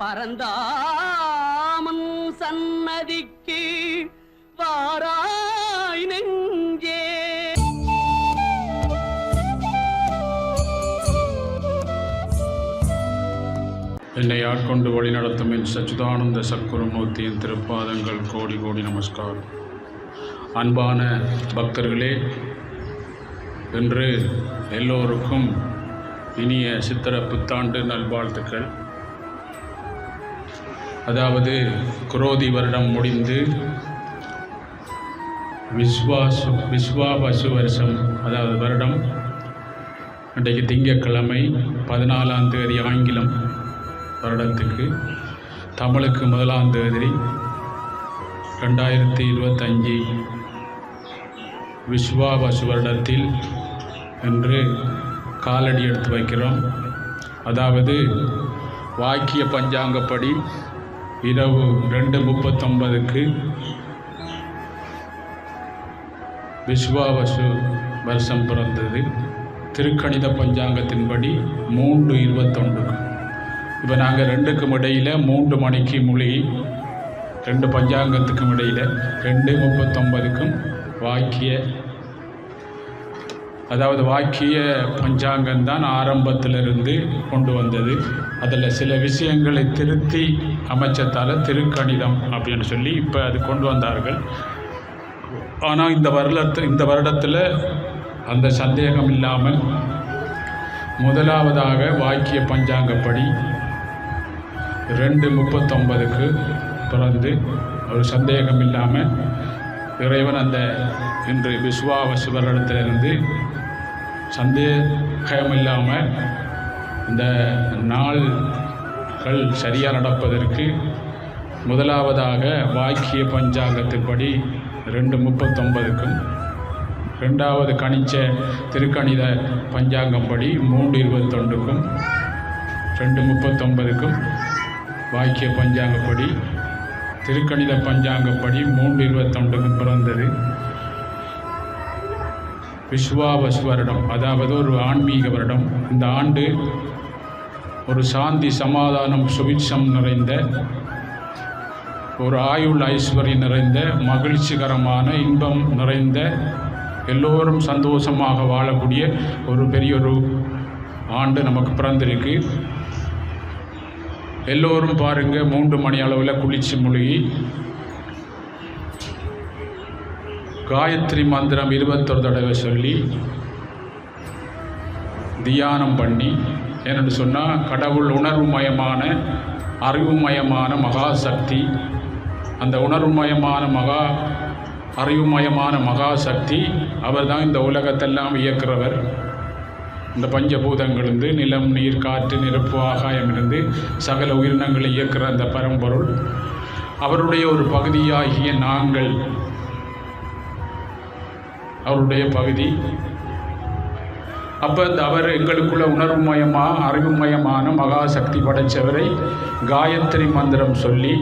பரந்தாமன் சன்னதிக்கு வாராய் நெஞ்சே. என்னை ஆட்கொண்டு வழிநடத்தும் என் சச்சிதானந்த சக்குருமூர்த்தியின் திருப்பாதங்கள் கோடி கோடி நமஸ்காரம். அன்பான பக்தர்களே இன்று எல்லோருக்கும் இனிய சித்திர புத்தாண்டு நல்வாழ்த்துக்கள். அதாவது குரோதி வருடம் முடிந்து விஸ்வாசு விஸ்வாபசு வருஷம் அதாவது வருடம் இன்றைக்கு திங்கக்கிழமை பதினாலாம் தேதி ஆங்கிலம் வருடத்துக்கு தமிழுக்கு முதலாம் தேதி ரெண்டாயிரத்தி இருபத்தஞ்சி விஸ்வாபசு வருடத்தில் என்று காலடி எடுத்து வைக்கிறோம். அதாவது வாக்கிய பஞ்சாங்கப்படி இரவு ரெண்டு முப்பத்தொன்பதுக்கு விஸ்வாவசு வருஷம் பிறந்தது. திருக்கணித பஞ்சாங்கத்தின்படி மூன்று இருபத்தொன்றுக்கு இப்போ நாங்கள் ரெண்டுக்கும் இடையில் மூன்று மணிக்கு மொழி ரெண்டு பஞ்சாங்கத்துக்கும் இடையில் ரெண்டு முப்பத்தொன்பதுக்கும் வாக்கிய அதாவது வாக்கிய பஞ்சாங்கம் தான் ஆரம்பத்திலிருந்து கொண்டு வந்தது. அதில் சில விஷயங்களை திருத்தி அமைச்சதால் திருக்கணிதம் அப்படின்னு சொல்லி இப்போ அது கொண்டு வந்தார்கள். ஆனால் இந்த வருடத்து இந்த வருடத்தில் அந்த சந்தேகம் இல்லாமல் முதலாவதாக வாக்கிய பஞ்சாங்கப்படி ரெண்டு முப்பத்தொன்பதுக்கு பிறந்து ஒரு சந்தேகம் இல்லாமல் இறைவன் அந்த இன்று விஸ்வாவசு வருடத்திலிருந்து சந்தேகம் இல்லாமல் இந்த நாள்கள் சரியாக நடப்பதற்கு முதலாவதாக வாக்கிய பஞ்சாங்கத்தின்படி ரெண்டு முப்பத்தொன்பதுக்கும் ரெண்டாவது கணிச்ச திருக்கணித பஞ்சாங்கப்படி மூன்று இருபத்தொண்டுக்கும் ரெண்டு முப்பத்தொன்பதுக்கும் வாக்கிய பஞ்சாங்கப்படி திருக்கணித பஞ்சாங்கப்படி மூன்று இருபத்தொண்டுக்கும் பிறந்தது. விஸ்வாவஸ் வருடம் அதாவது ஒரு ஆன்மீக வருடம். இந்த ஆண்டு ஒரு சாந்தி சமாதானம் சுபிட்சம் நிறைந்த ஒரு ஆயுள் ஐஸ்வர்யம் நிறைந்த மகிழ்ச்சிகரமான இன்பம் நிறைந்த எல்லோரும் சந்தோஷமாக வாழக்கூடிய ஒரு பெரிய ஒரு ஆண்டு நமக்கு பிறந்திருக்கு. எல்லோரும் பாருங்கள் மூன்று மணி அளவில் குளிச்சு முழுகி காயத்ரி மந்திரம் இருபத்தொரு தடவை சொல்லி தியானம் பண்ணி என்னென்னு சொன்னால் கடவுள் உணர்வுமயமான அறிவுமயமான மகாசக்தி அந்த உணர்வுமயமான மகா அறிவுமயமான மகாசக்தி அவர் தான் இந்த உலகத்தெல்லாம் இயக்குறவர். இந்த பஞ்சபூதங்களிருந்து நிலம் நீர் காற்று நெருப்பு ஆகாயம் இருந்து சகல உயிரினங்களை இயக்குற அந்த பரம்பொருள். அவருடைய ஒரு பகுதியாகிய நாங்கள் அவருடைய பகுதி. அப்போ இந்த அவர் எங்களுக்குள்ள உணர்வுமயமாக அறிவுமயமான மகாசக்தி படைத்தவரை காயத்ரி மந்திரம் சொல்லி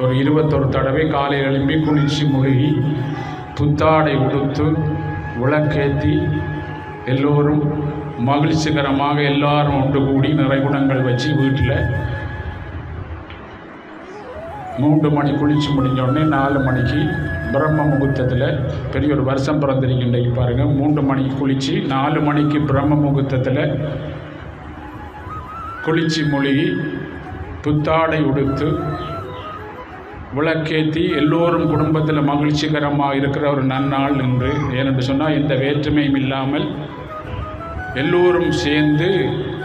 ஒரு இருபத்தொரு தடவை காலை எழும்பி குளிர்ச்சி முழுகி புத்தாடை உடுத்து விளக்கேற்றி எல்லோரும் மகிழ்ச்சிகரமாக எல்லாரும் ஒன்று கூடி நிறைகுணங்கள் வச்சு வீட்டில் மூன்று மணி குளிச்சு முடிஞ்சோடனே நாலு மணிக்கு பிரம்ம முகூர்த்தத்தில் பெரிய ஒரு வருஷம் பிறந்திருக்கின்ற பாருங்கள் மூன்று மணிக்கு குளித்து நாலு மணிக்கு பிரம்ம முகூர்த்தத்தில் குளிச்சு மொழிகி புத்தாடை உடுத்து விளக்கேற்றி எல்லோரும் குடும்பத்தில் மகிழ்ச்சிகரமாக இருக்கிற ஒரு நன்னாள் என்று. ஏனென்று சொன்னால் எந்த வேற்றுமையும் இல்லாமல் எல்லோரும் சேர்ந்து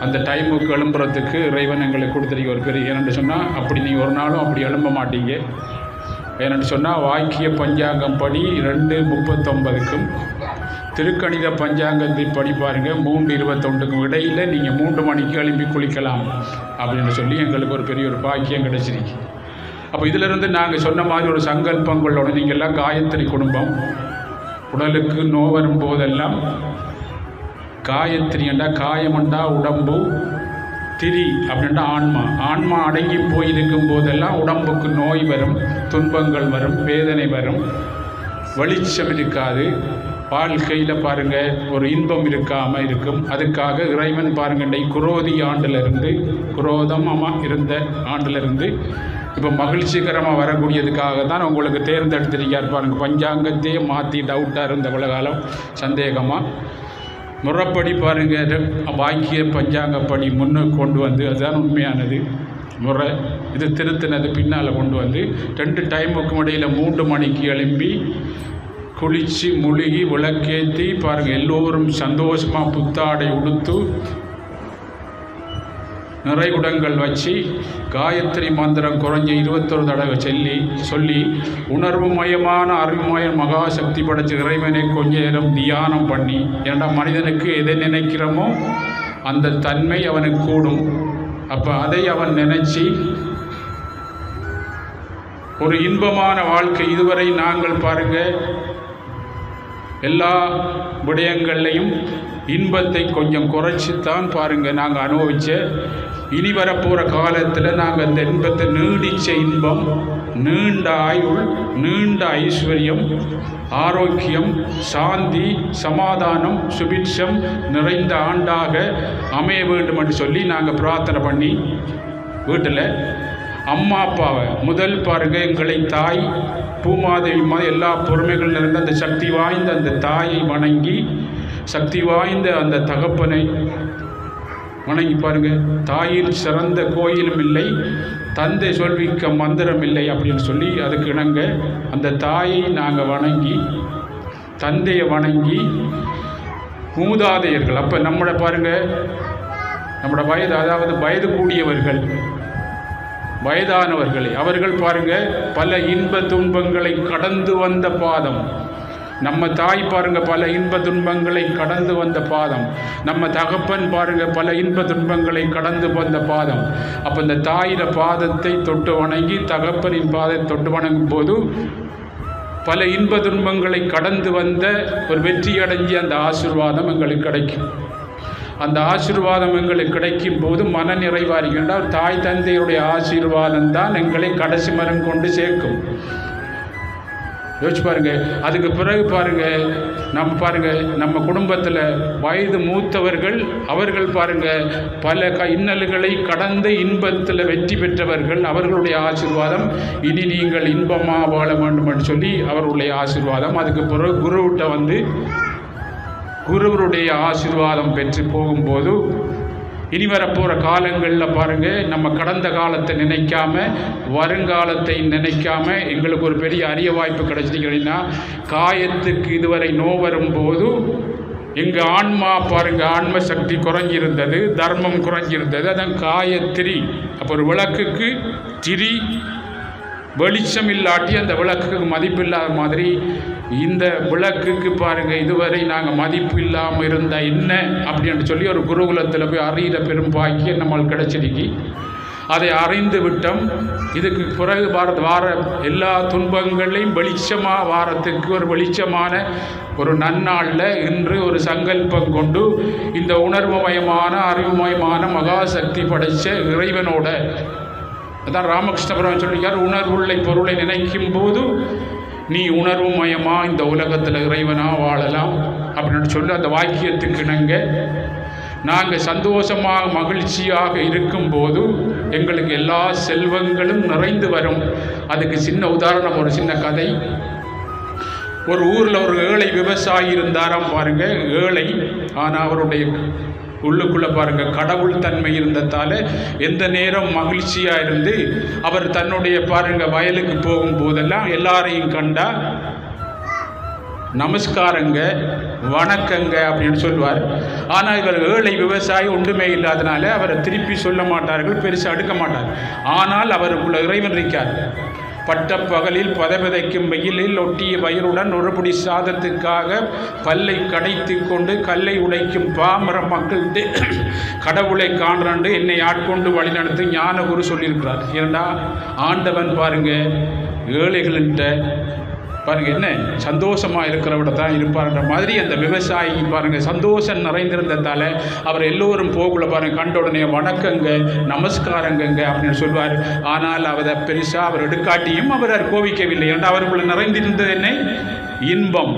அந்த டைமுக்கு எழும்புறதுக்கு இறைவன் எங்களுக்கு கொடுத்துருக்க ஒரு பெரிய ஏனென்று சொன்னால் அப்படி நீங்கள் ஒரு நாளும் அப்படி எழும்ப மாட்டீங்க. ஏனென்று சொன்னால் வாக்கிய பஞ்சாங்கம் படி ரெண்டு முப்பத்தொன்பதுக்கும் திருக்கணித பஞ்சாங்கத்தை படி பாருங்கள் மூன்று இருபத்தொண்டுக்கும் இடையில் நீங்கள் மூன்று மணிக்கு எழும்பி குளிக்கலாம் அப்படின்னு சொல்லி எங்களுக்கு ஒரு பெரிய ஒரு பாக்கியம் கிடச்சிருக்கு. அப்போ இதிலிருந்து நாங்கள் சொன்ன மாதிரி ஒரு சங்கல்பங்களோட நீங்கள்லாம் எல்லாம் காயத்ரி குடும்பம் உடலுக்கு நோ வரும் போதெல்லாம் காயத்ரி என்றால் காயமண்டா உடம்பு திரி அப்படின்ட்டு ஆன்மா. ஆன்மா அடங்கி போயிருக்கும் போதெல்லாம் உடம்புக்கு நோய் வரும் துன்பங்கள் வரும் வேதனை வரும். வெளிச்சம் இருக்காது. வாழ்க்கையில் பாருங்க ஒரு இன்பம் இருக்காமல் இருக்கும். அதுக்காக இறைவன் பாருங்க குரோதி ஆண்டிலிருந்து குரோதமாக இருந்த ஆண்டிலிருந்து இப்போ மகிழ்ச்சிகரமாக வரக்கூடியதுக்காக தான் உங்களுக்கு தேர்ந்தெடுத்திருக்கார் பாருங்கள் பஞ்சாங்கத்தையே மாற்றி டவுட்டாக இருந்த உலகாலம் சந்தேகமாக முறைப்படி பாருங்க வாக்கிய பஞ்சாங்கப்படி முன்னே கொண்டு வந்து அதுதான் உண்மையானது. முறை இது திருத்தினது பின்னால் கொண்டு வந்து ரெண்டு டைமுக்கு இடையில் மூன்று மணிக்கு எழும்பி குளித்து முழுகி விளக்கேற்றி பாருங்கள் எல்லோரும் சந்தோஷமாக புத்தாடை உடுத்து நிறைகுடங்கள் வச்சு காயத்ரி மந்திரம் குறைஞ்ச இருபத்தொரு தடவை சொல்லி சொல்லி உணர்வு மயமான அறிவுமய மகாசக்தி படைச்ச இறைவனை கொஞ்ச நேரம் தியானம் பண்ணி ஏன்னா மனிதனுக்கு எதை நினைக்கிறோமோ அந்த தன்மை அவனுக்கு கூடும். அப்போ அதை அவன் நினைச்சி ஒரு இன்பமான வாழ்க்கை இதுவரை நாங்கள் பாருங்கள் எல்லா விடயங்கள்லையும் இன்பத்தை கொஞ்சம் குறைச்சித்தான் பாருங்கள் நாங்கள் அனுபவிச்ச இனி வரப்போகிற காலத்தில் நாங்கள் அந்த இன்பத்தை நீடித்த இன்பம் நீண்ட ஆயுள் நீண்ட ஐஸ்வர்யம் ஆரோக்கியம் சாந்தி சமாதானம் சுபிட்சம் நிறைந்த ஆண்டாக அமைய வேண்டும் என்று சொல்லி நாங்கள் பிரார்த்தனை பண்ணி வீட்டில் அம்மா அப்பாவை முதல் பாருங்க எங்களை தாய் பூமாதேவி மாதிரி எல்லா பொறுமைகள் நிறைந்த அந்த சக்தி வாய்ந்த அந்த தாயை வணங்கி சக்தி வாய்ந்த அந்த தகப்பனை வணங்கி பாருங்க. தாயில் சிறந்த கோயிலும் இல்லை தந்தை சொல்விக்க மந்திரம் இல்லை அப்படின்னு சொல்லி அதுக்கு இணங்க அந்த தாயை நாங்கள் வணங்கி தந்தையை வணங்கி மூதாதையர்கள். அப்போ நம்மளை பாருங்கள் நம்மளோட வயது அதாவது வயது கூடியவர்கள் வயதானவர்களை அவர்கள் பாருங்க பல இன்ப துன்பங்களை கடந்து வந்த பாதம். நம்ம தாய் பாருங்க பல இன்ப துன்பங்களை கடந்து வந்த பாதம். நம்ம தகப்பன் பாருங்க பல இன்ப துன்பங்களை கடந்து வந்த பாதம். அப்போ இந்த தாயிட பாதத்தை தொட்டு வணங்கி தகப்பனின் பாதத்தை தொட்டு வணங்கும் போது பல இன்ப துன்பங்களை கடந்து வந்த ஒரு வெற்றி அடைஞ்சி அந்த ஆசிர்வாதம் எங்களுக்கு கிடைக்கும். அந்த ஆசீர்வாதம் எங்களுக்கு கிடைக்கும் போது மன நிறைவாக இருக்கின்றால் தாய் தந்தையுடைய ஆசீர்வாதம் தான் எங்களை கடைசி மரம் கொண்டு சேர்க்கும். யோசிச்சு பாருங்கள் அதுக்கு பிறகு பாருங்க. நம்ம பாருங்க. நம்ம குடும்பத்தில் வயது மூத்தவர்கள் அவர்கள் பாருங்கள் பல க இன்னல்களை கடந்த இன்பத்தில் வெற்றி பெற்றவர்கள் அவர்களுடைய ஆசீர்வாதம். இனி நீங்கள் இன்பமாக வாழ வேண்டும் என்று சொல்லி அவர்களுடைய ஆசிர்வாதம். அதுக்கு பிறகு குருவிட்ட வந்து குருவருடைய ஆசீர்வாதம் பெற்று போகும்போது இனி வரப்போகிற காலங்களில் பாருங்கள் நம்ம கடந்த காலத்தை நினைக்காம வருங்காலத்தை நினைக்காம எங்களுக்கு ஒரு பெரிய அரிய வாய்ப்பு கிடைச்சிட்டிங்கன்னா காயத்துக்கு இதுவரை நோ வரும்போது எங்கள் ஆன்மா பாருங்க ஆன்ம சக்தி குறைஞ்சிருந்தது தர்மம் குறைஞ்சிருந்தது அதான் காயத்திரி அப்போ ஒரு விளக்குக்கு திரி வெளிச்சம் இல்லாட்டி அந்த விளக்குக்கு மதிப்பு இல்லாத மாதிரி இந்த விளக்குக்கு பாருங்க இதுவரை நாங்கள் மதிப்பு இல்லாமல் இருந்த என்ன அப்படின்னு சொல்லி ஒரு குருகுலத்தில் போய் அறிகிற பெரும் பாக்கியம் நம்மளுக்கு கிடைச்சிருக்கு. அதை அறிந்து விட்டோம். இதுக்கு பிறகு வார வார எல்லா துன்பங்களையும் வெளிச்சமாக வாரத்துக்கு ஒரு வெளிச்சமான ஒரு நன்னாளில் இன்று ஒரு சங்கல்பம் கொண்டு இந்த உணர்வுமயமான அறிவுமயமான மகாசக்தி படைத்த இறைவனோட அதான் ராமகிருஷ்ணபுரம் சொல்லியிருக்கார் உணர்வுள்ள பொருளை நினைக்கும் போது நீ உணர்வு மயமாக இந்த உலகத்தில் இறைவனாக வாழலாம் அப்படின்னு சொல்லி அந்த வாக்கியத்துக்கு நாங்கள் நாங்கள் சந்தோஷமாக மகிழ்ச்சியாக இருக்கும்போது எங்களுக்கு எல்லா செல்வங்களும் நிறைந்து வரும். அதுக்கு சின்ன உதாரணம் ஒரு சின்ன கதை. ஒரு ஊரில் ஒரு ஏழை விவசாயி இருந்தாராம் பாருங்கள் ஏழை. ஆனால் அவருடைய உள்ளுக்குள்ளே பாருங்க கடவுள் தன்மை இருந்ததால எந்த நேரம் மகிழ்ச்சியாக இருந்து அவர் தன்னுடைய பாருங்க வயலுக்கு போகும்போதெல்லாம் எல்லாரையும் கண்டா நமஸ்காரங்க வணக்கங்க அப்படின்னு சொல்லுவார். ஆனால் இவர் ஏழை விவசாயி ஒன்றுமே இல்லாதனால அவரை திருப்பி சொல்ல மாட்டார்கள் பெருசாக அடுக்க மாட்டார் ஆனால் அவருக்குள்ள இறைவன் இருக்கார். பட்ட பகலில் வெயிலில் ஒட்டிய வயிறுடன் ஒருபடி சாதத்துக்காக பல்லை கடைத்து கொண்டு கல்லை உடைக்கும் பாமர மக்கள்கிட்ட கடவுளை காண்றாண்டு என்னை ஆட்கொண்டு வழிநடத்து ஞானகுரு சொல்லியிருக்கிறார். ஏண்டா ஆண்டவன் பாருங்க ஏழைகள்கிட்ட பாருங்க என்ன? சந்தோஷமா இருக்கிறவட தான் இருப்பார்ன்ற மாதிரி அந்த விவசாயி பாருங்க சந்தோஷம் நிறைந்திருந்ததால அவர் எல்லோரும் போகல பாருங்க கண்ட உடனே வணக்கங்க நமஸ்காரங்கங்க அப்படின்னு சொல்வார். ஆனால் அவரை பெருசா அவர் எடுக்காட்டியும் அவர் கோவிக்கவில்லை. ஏன்னா அவருக்குள்ள நிறைந்திருந்தது என்ன? இன்பம்.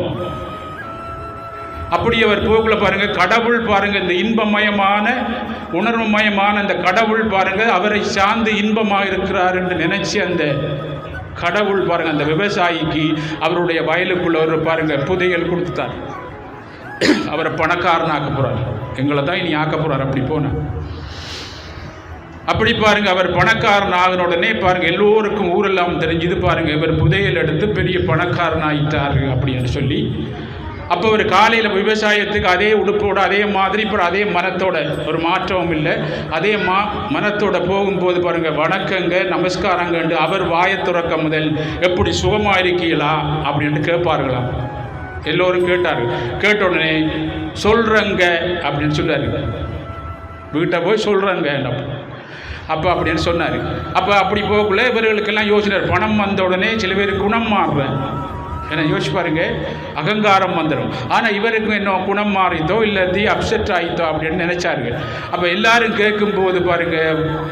அப்படி அவர் போக்குல பாருங்க கடவுள் பாருங்க இந்த இன்பமயமான உணர்வுமயமான அந்த கடவுள் பாருங்க அவரை சார்ந்து இன்பமாக இருக்கிறார் என்று நினைச்சு அந்த கடவுள் பாருங்க அந்த விவசாயிக்கு அவருடைய வயலுக்குள்ள ஒரு பாருங்க புதையல் கொடுத்துட்டார். அவரை பணக்காரன் ஆக்க போறார். எங்களை தான் இனி ஆக்க போறார். அப்படி போனேன் அப்படி பாருங்க அவர் பணக்காரன் ஆகின உடனே பாருங்க எல்லோருக்கும் ஊரெல்லாம் தெரிஞ்சுது பாருங்க இவர் புதையல் எடுத்து பெரிய பணக்காரன் ஆயிட்டாரு அப்படின்னு சொல்லி அப்போ ஒரு காலையில் விவசாயத்துக்கு அதே உடுப்போட அதே மாதிரி இப்போ அதே மனத்தோட ஒரு மாற்றமும் இல்லை. அதே மா மனத்தோட போகும்போது பாருங்க வணக்கங்க நமஸ்காரங்கண்டு அவர் வாயை துறக்க முதல் எப்படி சுகமாக இருக்கீங்களா அப்படின்ட்டு கேட்பார்களாம். எல்லோரும் கேட்டார்கள். கேட்ட உடனே சொல்கிறங்க அப்படின்னு சொன்னாரு வீட்டை போய் சொல்கிறேங்க அப்போ அப்படின்னு சொன்னார். அப்போ அப்படி போகக்குள்ள இவர்களுக்கெல்லாம் யோசினார் பணம் வந்த உடனே சில பேர் குணம் மாறுறேன் ஏன்னா யோசிச்சு பாருங்க அகங்காரம் வந்துடும் ஆனால் இவருக்கு என்ன குணம் மாறித்தோ இல்லை தி அப்செட் ஆயித்தோ அப்படின்னு நினைச்சாருங்க அப்போ எல்லாரும் கேட்கும்போது பாருங்க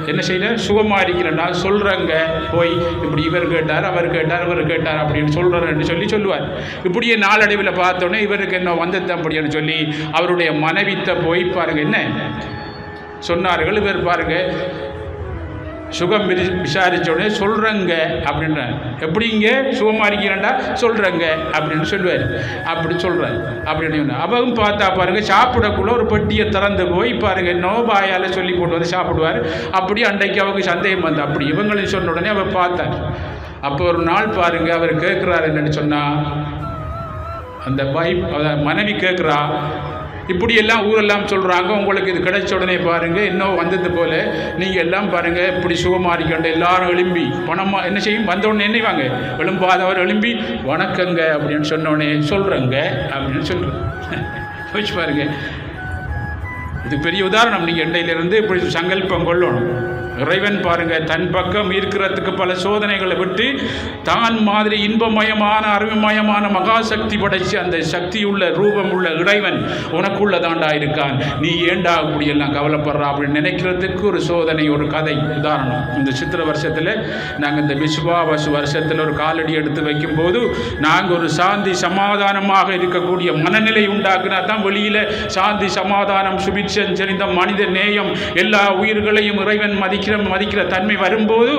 என்ன செய்யணும் சுகமாக இருக்கிறேன்னா போய். இப்படி இவர் கேட்டார் அவர் கேட்டார் இவர் கேட்டார் அப்படின்னு சொல்கிறேன்னு சொல்லி சொல்லுவார். இப்படியே நாளடைவில் பார்த்தோன்னே இவருக்கு என்ன வந்தது அப்படின்னு சொல்லி அவருடைய மனைவித்த போய் பாருங்க என்ன? சொன்னார்கள். இவர் பாருங்கள் சுகம் விரி விசாரித்த உடனே சொல்கிறேங்க அப்படின்ற எப்படிங்க? சுகமாக இருக்கிறேன்டா சொல்கிறேங்க அப்படின்னு சொல்லுவார். அப்படி சொல்கிறார் அப்படின்னு சொன்னார். அவரும் பார்த்தா பாருங்க சாப்பிடக்குள்ள ஒரு பெட்டியை திறந்து போய் பாருங்க நோபாயால் சொல்லி போட்டு வந்து சாப்பிடுவார். அப்படி அன்றைக்கு அவங்க சந்தேகம் வந்து அப்படி இவங்களும் சொன்ன உடனே அவர் பார்த்தார். அப்போ ஒரு நாள் பாருங்க அவர் கேட்குறாரு என்னன்னு சொன்னால் அந்த வைஃப் மனைவி கேட்குறா இப்படி எல்லாம் ஊரெல்லாம் சொல்கிறாங்க உங்களுக்கு இது கிடைச்ச உடனே பாருங்கள் இன்னும் வந்தது போல நீங்கள் எல்லாம் பாருங்கள் இப்படி சுகமாக இருக்கண்ட எல்லாரும் எழும்பி பணமாக என்ன செய்யும்? வந்தவுடனே உடனே என்னைவாங்க எழும்பாதவர் எழும்பி வணக்கங்க அப்படின்னு சொன்னோடனே சொல்கிறங்க சொல்கிறேங்க அப்படின்னு சொல்கிறேன் யோசிச்சு பாருங்க. இது பெரிய உதாரணம். நீங்கள் இண்டையிலிருந்து இப்படி சங்கல்பம் கொள்ளணும். இறைவன் பாருங்க தன் பக்கம் இருக்கிறதுக்கு பல சோதனைகளை விட்டு தான் மாதிரி இன்பமயமான அறிவுமயமான மகாசக்தி படைச்சு அந்த சக்தி உள்ள ரூபம் உள்ள இறைவன் உனக்குள்ள தாண்டா இருக்கான். நீ ஏண்டா அப்படி கவலைப்படுறா அப்படின்னு நினைக்கிறதுக்கு ஒரு சோதனை ஒரு கதை. உதாரணம் இந்த சித்திர வருஷத்தில் நாங்கள் இந்த விஸ்வாவசு வருஷத்தில் ஒரு காலடி எடுத்து வைக்கும்போது நாங்கள் ஒரு சாந்தி சமாதானமாக இருக்கக்கூடிய மனநிலை உண்டாக்குனா தான் வெளியில் சாந்தி சமாதானம் சுபிட்சம் செறிந்த மனித நேயம் எல்லா உயிர்களையும் இறைவன் மதிக்கிற மதிக்கிற தன்மை வரும்போது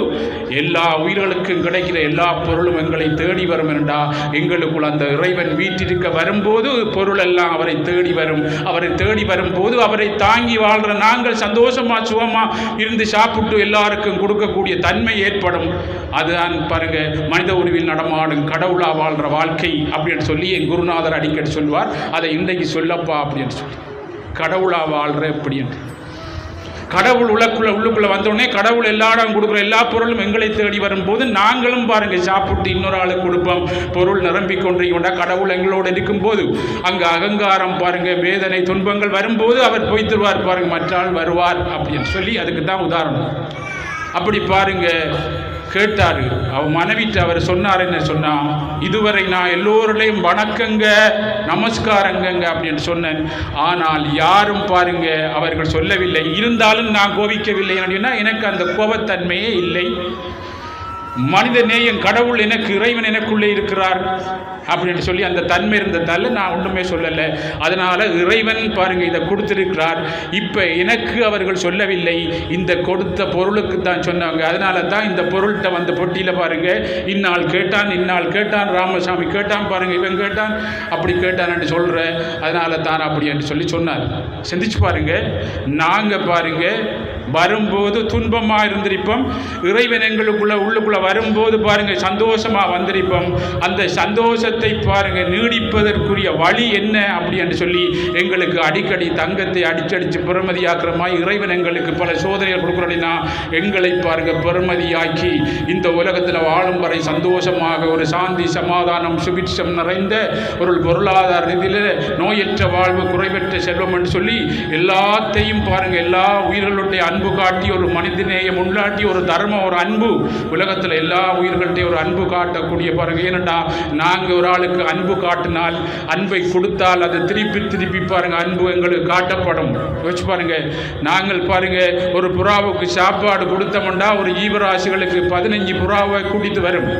எல்லா உயிர்களுக்கும் கிடைக்கிற எல்லா பொருளும் எங்களை தேடி வரும் என்றா? எங்களுக்குள் அந்த இறைவன் வீட்டிருக்க வரும்போது பொருள் எல்லாம் அவரை தேடி வரும். அவரை தேடி வரும்போது அவரை தாங்கி வாழ்கிற நாங்கள் சந்தோஷமா சுகமாக இருந்து சாப்பிட்டு எல்லாருக்கும் கொடுக்கக்கூடிய தன்மை ஏற்படும். அதுதான் பாருங்க மனித உருவில் நடமாடும் கடவுளா வாழ்கிற வாழ்க்கை அப்படின்னு சொல்லி என் குருநாதர் அடிக்கடி சொல்வார். அதை இன்றைக்கு சொல்லப்பா அப்படின்னு சொல்லி. கடவுளா வாழ்கிற அப்படின்னு கடவுள் உள்ளக்குள்ள உள்ளுக்குள்ள வந்தோடனே கடவுள் எல்லா இடம் கொடுக்குற எல்லா பொருளும் எங்களை தேடி வரும்போது நாங்களும் பாருங்க சாப்பிட்டு இன்னொரு ஆளுக்கு கொடுப்போம். பொருள் நிரம்பிக் கொண்டிருக்கோண்டா கடவுள் எங்களோடு இருக்கும்போது அங்கே அகங்காரம் பாருங்க வேதனை துன்பங்கள் வரும்போது அவர் போய் தருவார் பாருங்க மற்றாள் வருவார் அப்படின்னு சொல்லி அதுக்கு தான் உதாரணம். அப்படி பாருங்க கேட்டார் அவர் மனைவிட்டு அவர் சொன்னார் என்ன சொன்னால் இதுவரை நான் எல்லோருடையும் வணக்கங்க நமஸ்காரங்கங்க அப்படின்னு சொன்னேன். ஆனால் யாரும் பாருங்க அவர்கள் சொல்லவில்லை. இருந்தாலும் நான் கோபிக்கவில்லை. அப்படின்னா எனக்கு அந்த கோபத்தன்மையே இல்லை. மனித நேயம் கடவுள் எனக்கு இறைவன் எனக்குள்ளே இருக்கிறார் அப்படின்னு சொல்லி அந்த தன்மை இருந்ததால நான் ஒன்றுமே சொல்லலை. அதனால் இறைவன் பாருங்கள் இதை கொடுத்துருக்கிறார். இப்போ எனக்கு அவர்கள் சொல்லவில்லை. இந்த கொடுத்த பொருளுக்கு தான் சொன்னாங்க. அதனால தான் இந்த பொருள்கிட்ட வந்த பொட்டியில் பாருங்கள் இந்நாள் கேட்டான் இந்நாள் கேட்டான் ராமசாமி கேட்டான் பாருங்க இவன் கேட்டான் அப்படி கேட்டான் என்று சொல்கிற அதனால தான் அப்படி என்று சொல்லி சொன்னார். சிந்திச்சு பாருங்கள் நாங்கள் பாருங்கள் வரும்போது துன்பமாக இருந்திருப்போம் இறைவன் எங்களுக்குள்ள உள்ளுக்குள்ளே வரும்போது பாருங்கள் சந்தோஷமாக வந்திருப்போம். அந்த சந்தோஷத்தை பாருங்கள் நீடிப்பதற்குரிய வழி என்ன அப்படி என்று சொல்லி எங்களுக்கு அடிக்கடி தங்கத்தை அடிச்சடிச்சு பெருமதியாக்குற மாதிரி இறைவன் எங்களுக்கு பல சோதனைகள் கொடுக்குறோன்னா எங்களை பாருங்கள் பெருமதியாக்கி இந்த உலகத்தில் வாழும் வரை சந்தோஷமாக ஒரு சாந்தி சமாதானம் சுபிட்சம் நிறைந்த ஒரு பொருளாதார ரீதியில் நோயற்ற வாழ்வு குறைவற்ற செல்வம் என்று சொல்லி எல்லாத்தையும் பாருங்கள் எல்லா உயிர்களுடைய அன்பு அன்பு காட்டி ஒரு மனிதநேயம் உண்டாட்டி ஒரு தர்மம் ஒரு அன்பு. உலகத்தில் எல்லா உயிர்கள்ட்டையும் ஒரு அன்பு காட்டக்கூடிய பாருங்கள் ஏனண்டா நாங்கள் ஒரு ஆளுக்கு அன்பு காட்டினால் அன்பை கொடுத்தால் அதை திருப்பி திருப்பி பாருங்கள் அன்பு எங்களுக்கு காட்டப்படும். யோசிச்சு பாருங்கள் நாங்கள் பாருங்க ஒரு புறாவுக்கு சாப்பாடு கொடுத்தோம்னா ஒரு ஈவராசிகளுக்கு பதினஞ்சு புறாவை கூட்டிட்டு வரும்.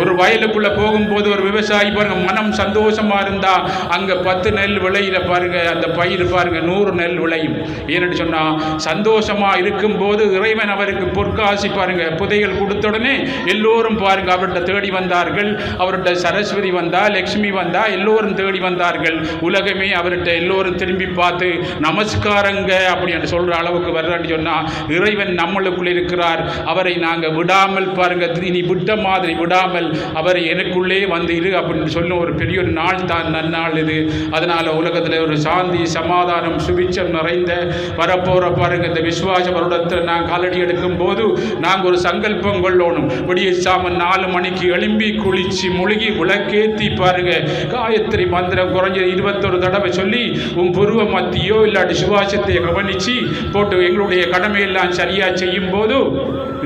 ஒரு வயலுக்குள்ள போகும்போது ஒரு விவசாயி பாருங்க மனம் சந்தோஷமா இருந்தா அங்க பத்து நெல் விளையில பாருங்க அந்த பயிர் பாருங்க நூறு நெல் விளையும். ஏன்னு சொன்னா சந்தோஷமா இருக்கும்போது இறைவன் அவருக்கு பொற்காசி பாருங்க புதைகள் கொடுத்த உடனே எல்லோரும் பாருங்க அவர்கிட்ட தேடி வந்தார்கள். அவர்கிட்ட சரஸ்வதி வந்தா லக்ஷ்மி வந்தா எல்லோரும் தேடி வந்தார்கள். உலகமே அவர்கிட்ட எல்லோரும் திரும்பி பார்த்து நமஸ்காரங்க அப்படின்னு சொல்ற அளவுக்கு வர்றான்னு சொன்னா இறைவன் நம்மளுக்குள் இருக்கிறார். அவரை நாங்க விடாமல் பாருங்க இனி விட்ட மாதிரி விடாமல் அவர் எனக்குள்ளே வந்து இரு அப்படின்னு சொல்லும் ஒரு பெரிய ஒரு நாள் தான் நன்னாள் இது. அதனால் உலகத்தில் ஒரு சாந்தி சமாதானம் சுபிச்சம் நிறைந்த வரப்போற பாருங்க இந்த விசுவாச வருடத்தில் நான் காலடி எடுக்கும் போது நாங்கள் ஒரு சங்கல்பம் கொள்ளணும். விடிய சாமன் நாலு மணிக்கு எழும்பி குளிச்சு முழுகி விளக்கேத்தி பாருங்க. காயத்ரி மந்திரம் குறைஞ்ச இருபத்தொரு தடவை சொல்லி உன் புருவ மத்தியோ இல்லாட்டி சுபாஷத்தை கவனிச்சு போட்டு எங்களுடைய கடமையெல்லாம் சரியா செய்யும் போது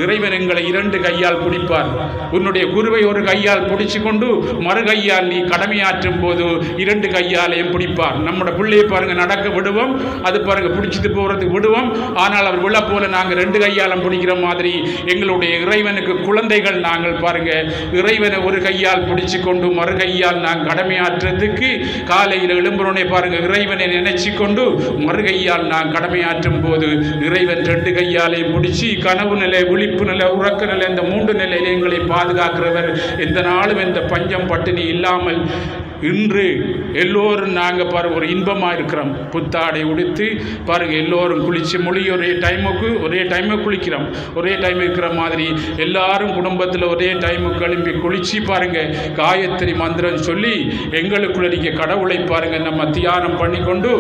இறைவன் எங்களை இரண்டு கையால் பிடிப்பார். உன்னுடைய குருவை ஒரு கையால் பிடிச்சு கொண்டு மறு கையால் நீ கடமையாற்றும் போது இரண்டு கையாலையும் பிடிப்பார். நம்மளோட பிள்ளையை பாருங்க நடக்க விடுவோம். அது பாருங்க பிடிச்சிட்டு போறதுக்கு விடுவோம். ஆனால் அவர் விழ போல நாங்கள் ரெண்டு கையாலும் பிடிக்கிற மாதிரி எங்களுடைய இறைவனுக்கு குழந்தைகள் நாங்கள் பாருங்க இறைவனை ஒரு கையால் பிடிச்சு கொண்டு மறு கையால் நாங்கள் கடமையாற்றுறதுக்கு காலையில் எழும்புறோனே பாருங்க இறைவனை நினைச்சு கொண்டு மறு கையால் நான் கடமையாற்றும் போது இறைவன் ரெண்டு கையாலையும் பிடிச்சி கனவு நிலை விழிப்பு நிலை உறக்க நிலை இந்த மூன்று நிலையிலே எங்களை பாதுகாக்கிறவர். எந்த நாளும் இந்த பஞ்சம் பட்டினி இல்லாமல் இன்று எல்லோரும் நாங்கள் பாருங்கள் ஒரு இன்பமாக இருக்கிறோம். புத்தாடை உடுத்து பாருங்கள் எல்லோரும் குளித்து மொழி ஒரே டைமுக்கு ஒரே டைமுக்கு குளிக்கிறோம். ஒரே டைம் இருக்கிற மாதிரி எல்லாரும் குடும்பத்தில் ஒரே டைமுக்கு எழும்பி குளித்து பாருங்கள் காயத்ரி மந்திரம் சொல்லி எங்களுக்குள்ள இருக்க கடவுளை பாருங்கள் நம்ம தியானம் பண்ணி கொண்டு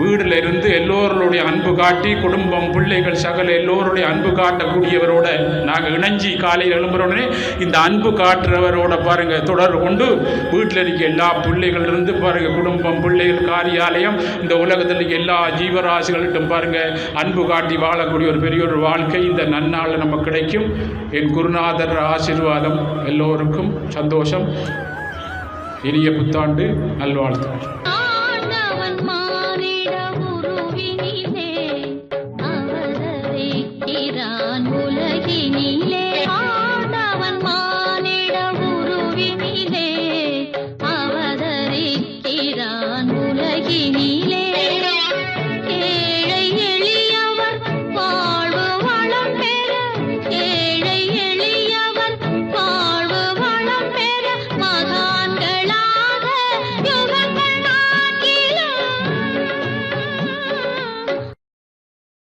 வீடுல இருந்து எல்லோருடைய அன்பு காட்டி குடும்பம் பிள்ளைகள் சகல எல்லோருடைய அன்பு காட்டக்கூடியவரோட நாங்கள் இணைஞ்சி காலையில் எழும்புறோடனே இந்த அன்பு காட்டுறவரோட பாருங்கள் தொடர்பு கொண்டு வீட்டில் இருக்க எல்லா பிள்ளைகள் இருந்து பாருங்க குடும்பம் பிள்ளைகள் காரியாலயம் இந்த உலகத்தில் எல்லா ஜீவராசிகள்கிட்டும் பாருங்க அன்பு காட்டி வாழக்கூடிய ஒரு பெரிய ஒரு வாழ்க்கை இந்த நன்னாளில் நமக்கு கிடைக்கும். என் குருநாதர் ஆசீர்வாதம் எல்லோருக்கும் சந்தோஷம். இனிய புத்தாண்டு நல்வாழ்த்துக்கள்.